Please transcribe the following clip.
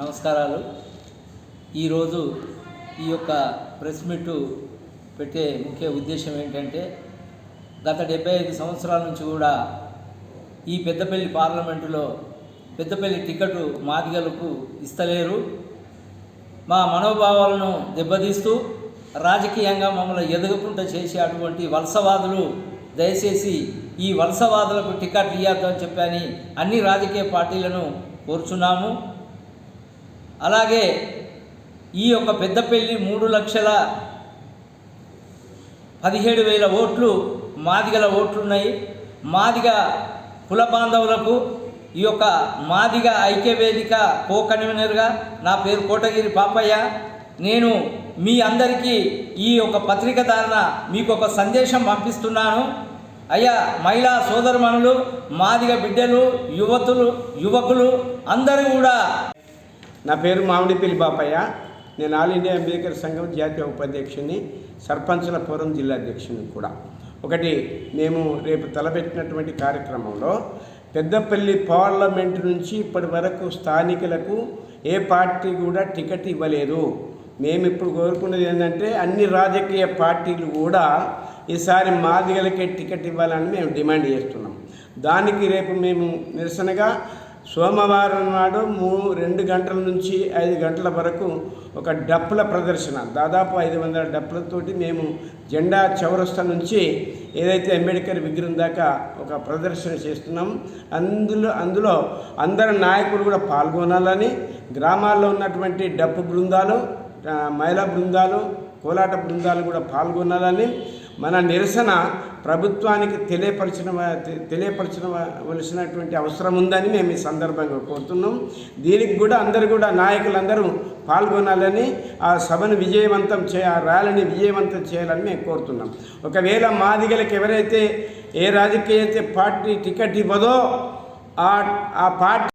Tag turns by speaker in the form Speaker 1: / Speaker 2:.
Speaker 1: నమస్కారాలు. ఈరోజు ఈ యొక్క ప్రెస్ మీట్ పెట్టే ముఖ్య ఉద్దేశం ఏంటంటే గత డెబ్బై ఐదు సంవత్సరాల నుంచి కూడా ఈ పెద్దపల్లి పార్లమెంటులో పెద్దపల్లి టికెట్ మాదిగలకు ఇస్తలేరు. మా మనోభావాలను దెబ్బతీస్తూ రాజకీయంగా మమ్మల్ని ఎదగకుండా చేసే అటువంటి వలసవాదులు దయచేసి ఈ వలసవాదులకు టికెట్ ఇవ్వద్దు అని చెప్పని అన్ని రాజకీయ పార్టీలను కోరుచున్నాము. అలాగే ఈ యొక్క పెద్దపల్లి మూడు లక్షల పదిహేడు వేల ఓట్లు మాదిగల ఓట్లున్నాయి. మాదిగ కుల బాంధవులకు ఈ యొక్క మాదిగ ఐక్యవేదిక కో కన్వీనర్గా నా పేరు కోటగిరి పాపయ్య. నేను మీ అందరికీ ఈ యొక్క పత్రిక ధారణ మీకు ఒక సందేశం పంపిస్తున్నాను. అయ్యా మహిళా సోదరమణులు మాదిగ బిడ్డలు యువతులు యువకులు అందరూ కూడా.
Speaker 2: నా పేరు మామిడిపల్లి బాపయ్య నేను ఆల్ ఇండియా అంబేద్కర్ సంఘం జాతీయ ఉపాధ్యక్షుని సర్పంచుల ఫోరం జిల్లా అధ్యక్షుని కూడా. ఒకటి మేము రేపు తలపెట్టినటువంటి కార్యక్రమంలో పెద్దపల్లి పార్లమెంట్ నుంచి ఇప్పటి వరకు స్థానికులకు ఏ పార్టీ కూడా టికెట్ ఇవ్వలేదు. మేము ఇప్పుడు కోరుకున్నది ఏంటంటే అన్ని రాజకీయ పార్టీలు కూడా ఈసారి మాదిగలకే టికెట్ ఇవ్వాలని మేము డిమాండ్ చేస్తున్నాం. దానికి రేపు మేము నిరసనగా సోమవారం నాడు మూ రెండు గంటల నుంచి ఐదు గంటల వరకు ఒక డప్పుల ప్రదర్శన. దాదాపు ఐదు వందల డప్పులతోటి మేము జెండా చౌరస్తా నుంచి ఏదైతే అంబేద్కర్ విగ్రహం దాకా ఒక ప్రదర్శన చేస్తున్నాం అందులో అందులో అందరు నాయకులు కూడా పాల్గొనాలని గ్రామాల్లో ఉన్నటువంటి డప్పు బృందాలు మహిళా బృందాలు కోలాట బృందాలు కూడా పాల్గొనాలని మన నిరసన ప్రభుత్వానికి తెలియపరిచిన తెలియపరచవలసినటువంటి అవసరం ఉందని మేము ఈ సందర్భంగా కోరుతున్నాం. దీనికి కూడా అందరూ కూడా నాయకులందరూ పాల్గొనాలని ఆ సభను విజయవంతం చే ఆ ర్యాలీని విజయవంతం చేయాలని మేము కోరుతున్నాం. ఒకవేళ మాదిగలకు ఎవరైతే ఏ రాజకీయ అయితే పార్టీ టికెట్ ఇవ్వదో ఆ ఆ పార్టీ